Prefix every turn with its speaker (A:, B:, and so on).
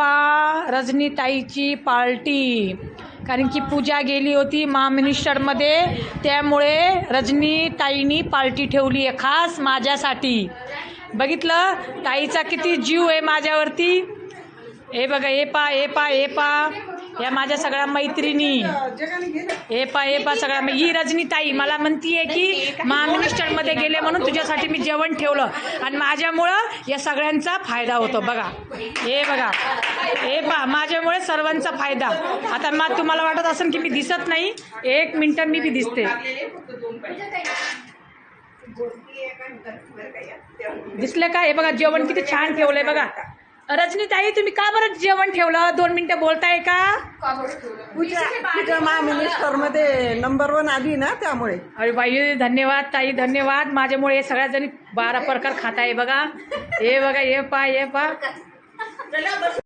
A: पा रजनीताईची पार्टी. कारण की पूजा गेली होती महामिनिस्टरमध्ये त्यामुळे रजनीताईनी पार्टी ठेवली आहे खास माझ्यासाठी. बघितलं? ताईचा किती जीव आहे माझ्यावरती. हे बघा हे पा हे पा हे पा. या माझ्या सगळ्या मैत्रिणी. हे पा हे पा सगळ्या ही रजनीताई मला म्हणतीये की महामिनिस्टरमध्ये गेले म्हणून तुझ्यासाठी मी जेवण ठेवलं. आणि माझ्यामुळं या सगळ्यांचा फायदा होतो. बघा हे बघा हे पा माझ्यामुळे सर्वांचा फायदा. आता मग तुम्हाला वाटत असेल की मी दिसत नाही. एक मिनटं मी बी दिसते. दिसलं का? हे बघा जेवण किती छान ठेवलंय बघा. रजनीताई तुम्ही का बरं जेवण ठेवलं? दोन मिनिटं बोलताय का?
B: पूजा पूजा मिनिस्टरमध्ये नंबर वन आली ना त्यामुळे.
A: अरे बाई धन्यवाद ताई धन्यवाद. माझ्यामुळे हे सगळ्या जणी बारा प्रकार खात आहे बघा. हे बघा हे पा हे पा